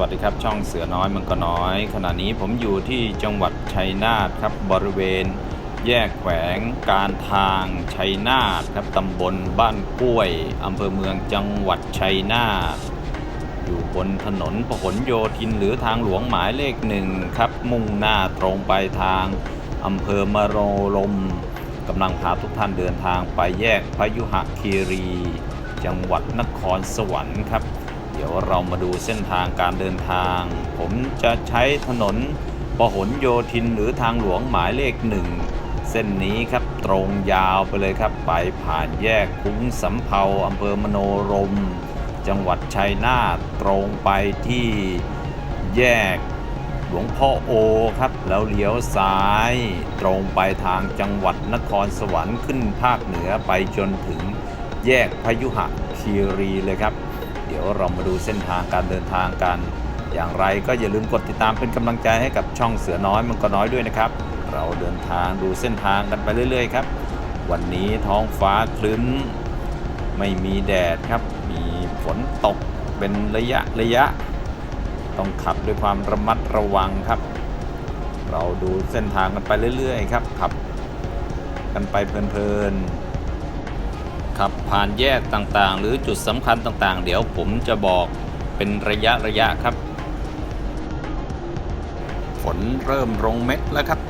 วัสดีครับ ช่องเสือน้อยมังกรน้อย ขณะนี้ผมอยู่ที่จังหวัดชัยนาทครับบริเวณ แยกแขวงการทางชัยนาทครับตำบลบ้านกล้วยอำเภอเมืองจังหวัดชัยนาทอยู่บนถนนพหลโยธินหรือทางหลวงหมายเลขหนึ่งครับ มุ่งหน้าตรงไปทางอำเภอมโรลมกำลังพาทุกท่านเดินทางไปแยกพยุหคีรี จังหวัดนครสวรรค์ครับ ดี๋ยวเรามาดูเส้นทางการเดินทาง ผมจะใช้ถนนพหลโยธินหรือทางหลวงหมายเลขหนึ่งเส้นนี้ครับตรงยาวไปเลยครับ ไปผ่านแยกคุ้งสำเภาอำเภอมโนรม จังหวัดชัยนาทตรงไปที่แยกหลวงพ่อโอครับ แล้วเลี้ยวซ้าย ตรงไปทางจังหวัดนครสวรรค์ขึ้นภาคเหนือไปจนถึงแยกพยุหะคีรีเลยครับ เดี๋ยวเรามาดูเส้นทางการเดินทางกัน อย่างไรก็อย่าลืมกดติดตามเป็นกำลังใจให้กับช่องเสือน้อยมันก็น้อยด้วยนะครับ เราเดินทางดูเส้นทางกันไปเรื่อย ๆ ครับ วันนี้ท้องฟ้าคลึ้มไม่มีแดดครับ มีฝนตกเป็นระยะระยะ ต้องขับด้วยความระมัดระวังครับ เราดูเส้นทางกันไปเรื่อย ๆ ครับขับกันไปเพลินๆ ขับผ่านแยกต่างๆ หรือจุดสำคัญต่างๆ เดี๋ยวผมจะบอกเป็นระยะระยะครับ ฝนเริ่มลงเม็ดแล้วครับ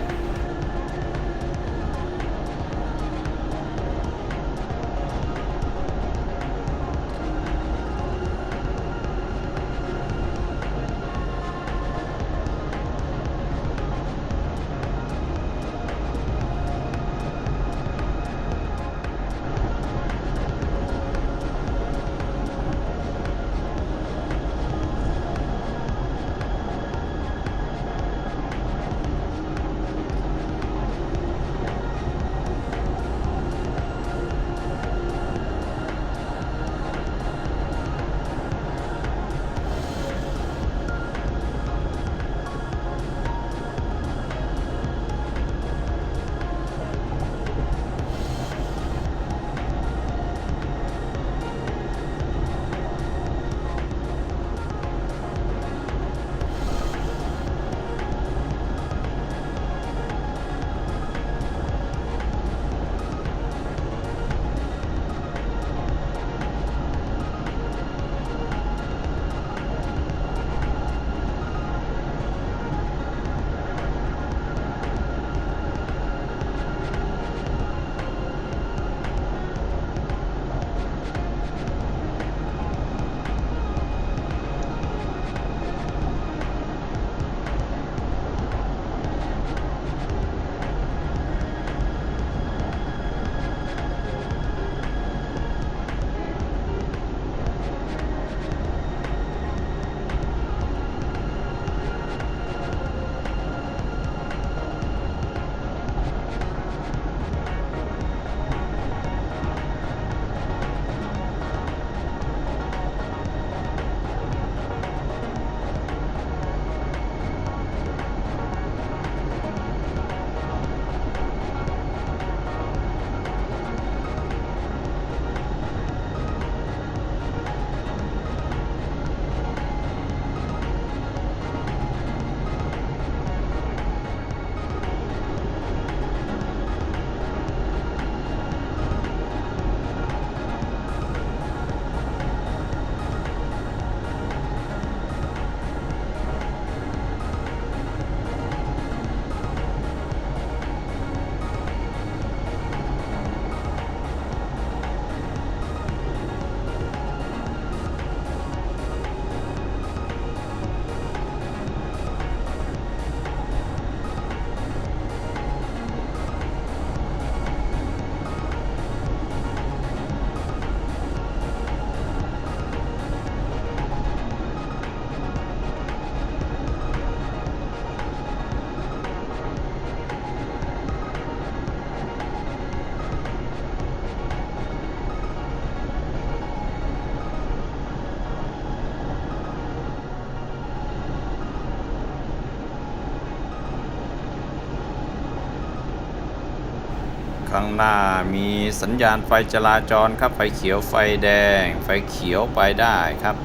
ข้างหน้ามีสัญญาณไฟจราจรครับ ไฟเขียวไฟแดง ไฟเขียวไปได้ครับ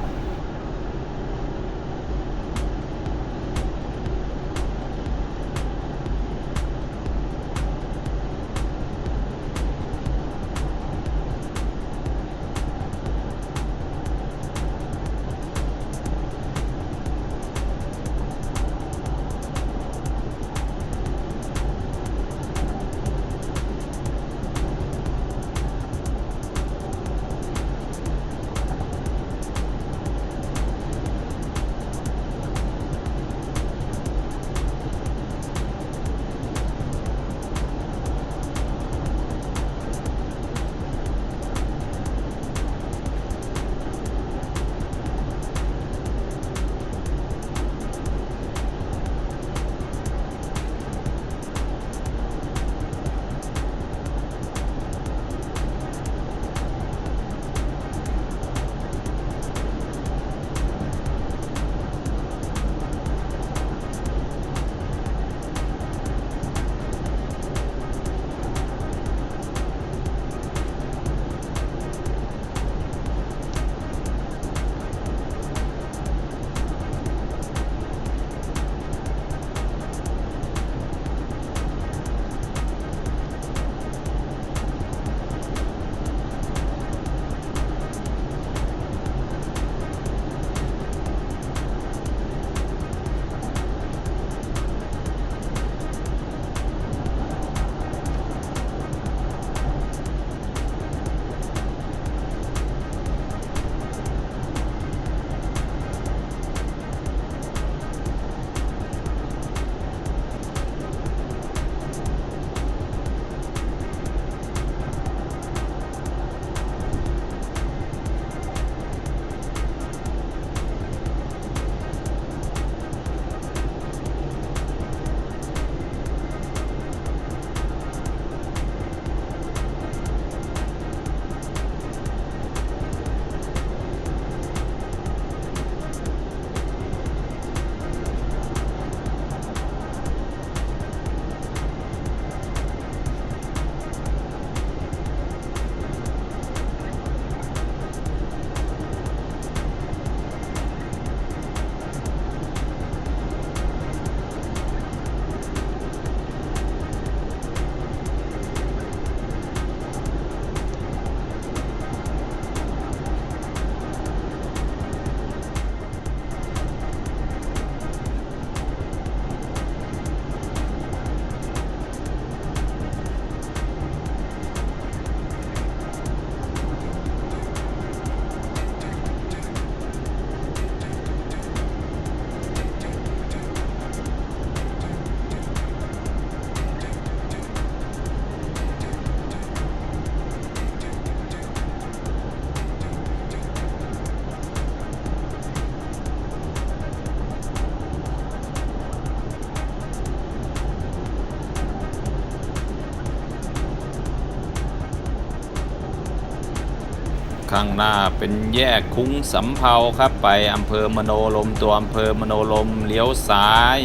ข้างหน้าเป็นแยกคุ้งสำเภาครับไปอำเภอมโนลมตัวอำเภอมโนลมเลี้ยวซ้าย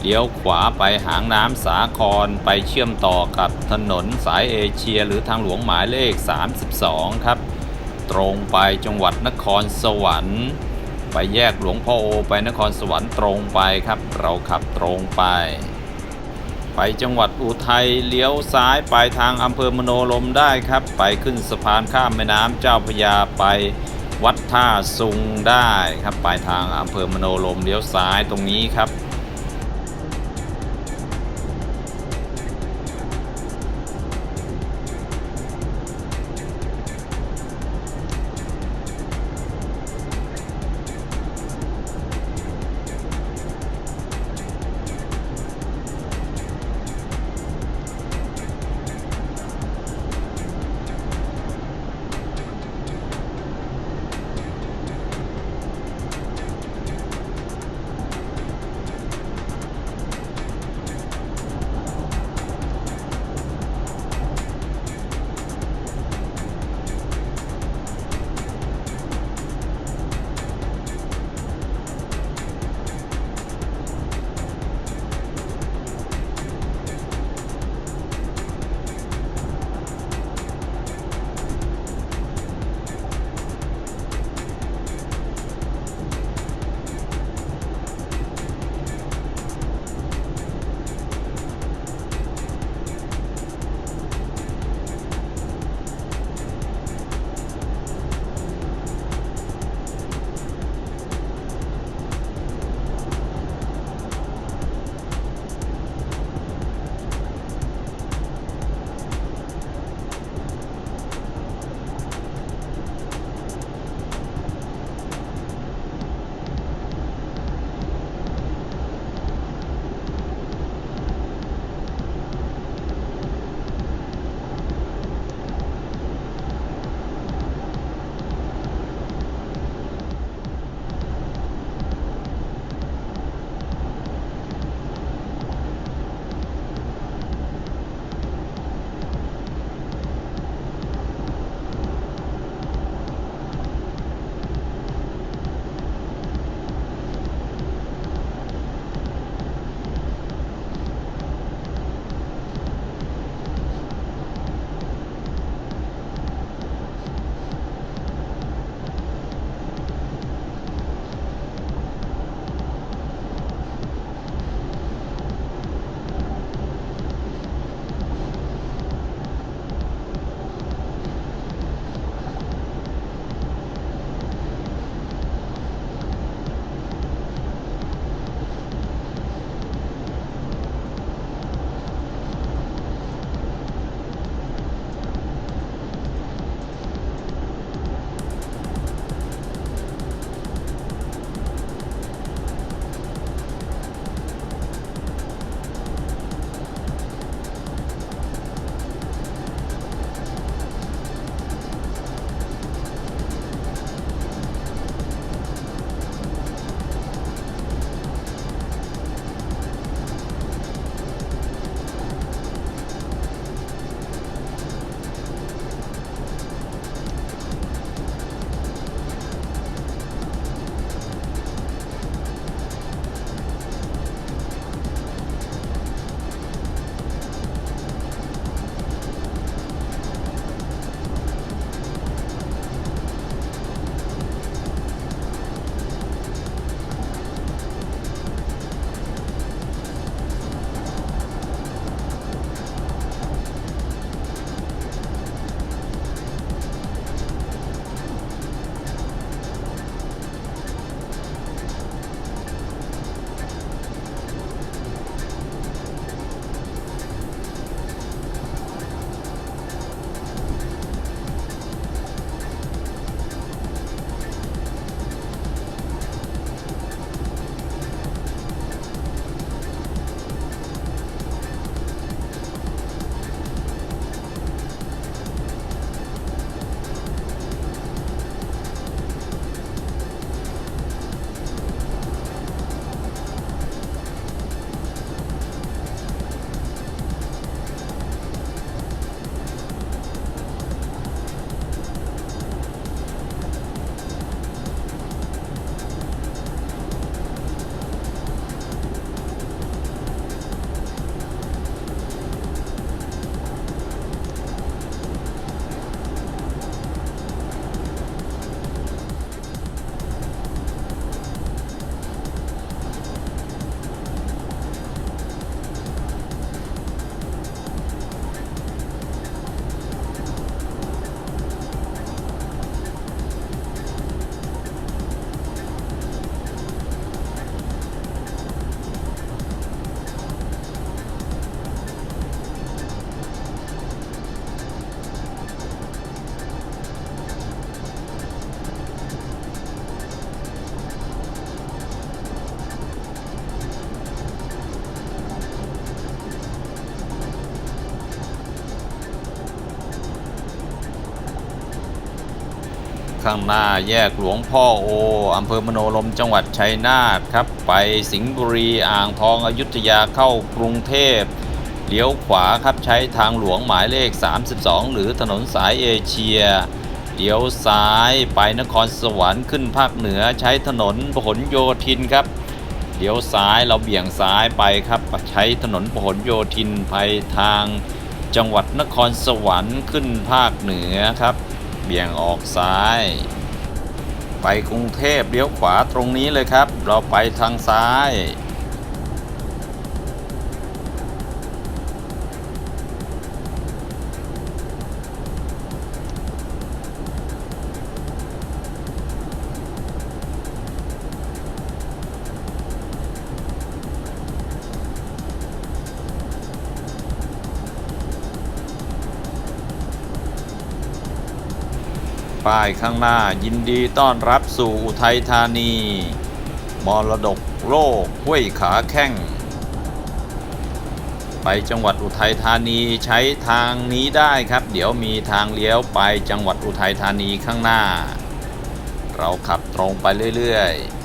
เลี้ยวขวาไปหางน้ำสาครไปเชื่อมต่อกับถนนสายเอเชีย หรือทางหลวงหมายเลข 32 ครับ ตรงไปจังหวัดนครสวรรค์ ไปแยกหลวงพ่อโอไปนครสวรรค์ตรงไปครับ เราขับตรงไป ไปจังหวัดอุทัยเลี้ยวซ้ายไปทางอำเภอมโนลมได้ครับ ไปขึ้นสะพานข้ามแม่น้ำเจ้าพยาไปวัดท่าซุงได้ครับ ไปทางอำเภอมโนลมเลี้ยวซ้ายตรงนี้ครับ ข้างหน้าแยกหลวงพ่อโออำเภอมโนรมจังหวัดชัยนาทครับ ไปสิงห์บุรีอ่างทองอยุธยาเข้ากรุงเทพเลี้ยวขวาครับใช้ทางหลวงหมายเลข 32 หรือถนนสายเอเชียเลี้ยวซ้ายไปนครสวรรค์ขึ้นภาคเหนือใช้ถนนพหลโยธินครับเลี้ยวซ้ายเราเบี่ยงซ้ายไปครับ ใช้ถนนพหลโยธินไปทางจังหวัดนครสวรรค์ขึ้นภาคเหนือครับ เบี่ยงออกซ้าย ไปกรุงเทพเลี้ยวขวาตรงนี้เลยครับ เราไปทางซ้าย ป้ายข้างหน้ายินดีต้อนรับสู่อุทัยธานี มรดกโลกห้วยขาแข้ง ไปจังหวัดอุทัยธานีใช้ทางนี้ได้ครับ เดี๋ยวมีทางเลี้ยวไปจังหวัดอุทัยธานีข้างหน้า เราขับตรงไปเรื่อยๆ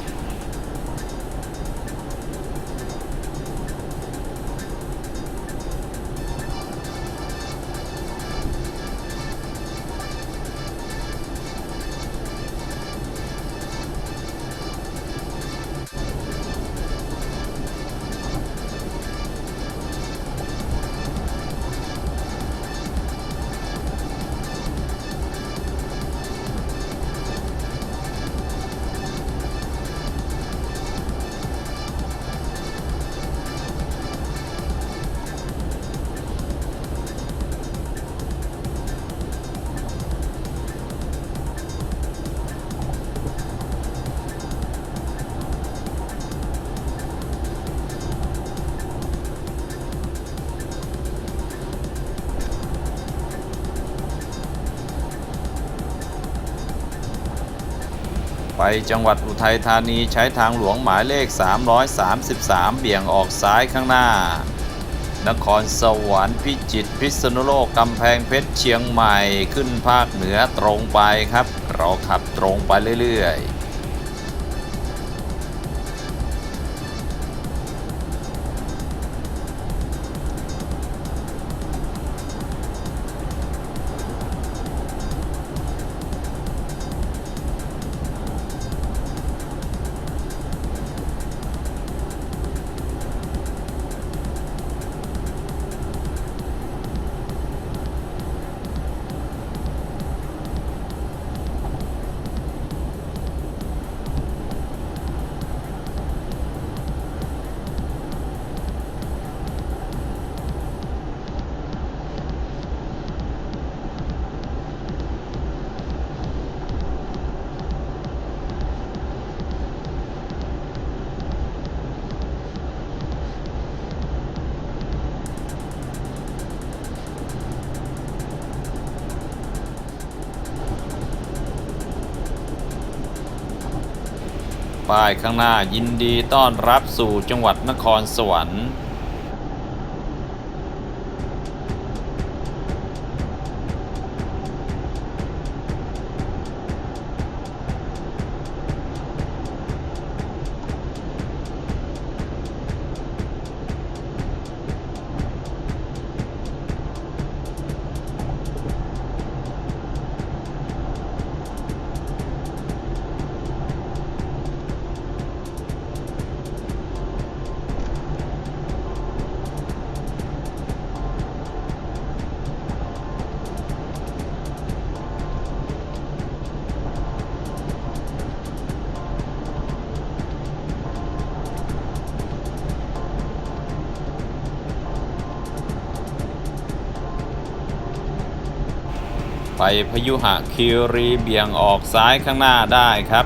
ไปจังหวัดอุทัยธานีใช้ทางหลวงหมายเลข 333 เบี่ยงออกซ้ายข้างหน้า นครสวรรค์พิจิตรพิษณุโลกกำแพงเพชรเชียงใหม่ขึ้นภาคเหนือตรงไปครับ เราขับตรงไปเรื่อยๆ ป้ายข้างหน้ายินดีต้อนรับสู่จังหวัดนครสวรรค์ ไปพยุหะคิรีเบี่ยงออกซ้ายข้างหน้าได้ครับ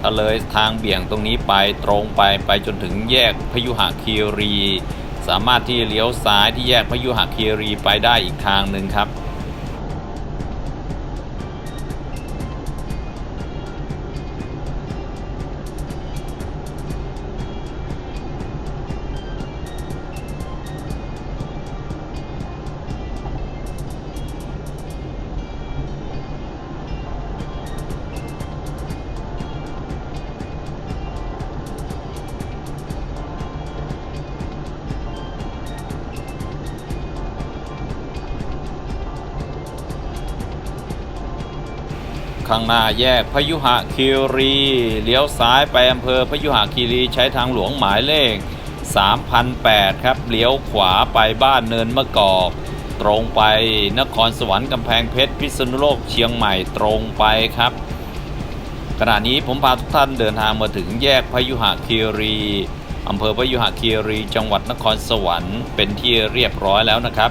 ถ้าเลยทางเบี่ยงตรงนี้ไปตรงไปไปจนถึงแยกพยุหะคีรี สามารถที่เลี้ยวซ้ายที่แยกพยุหะคีรีไปได้อีกทางหนึ่งครับ ข้างหน้าแยกพยุหะคีรี เลี้ยวซ้ายไปอำเภอพยุหะคีรีใช้ทางหลวงหมายเลข 3008 ครับ เลี้ยวขวาไปบ้านเนินมะกอกตรงไปนครสวรรค์กำแพงเพชรพิษณุโลกเชียงใหม่ตรงไปครับ ขณะนี้ผมพาทุกท่านเดินทางมาถึงแยกพยุหะคีรีอำเภอพยุหะคีรี จังหวัดนครสวรรค์เป็นที่เรียบร้อยแล้วนะครับ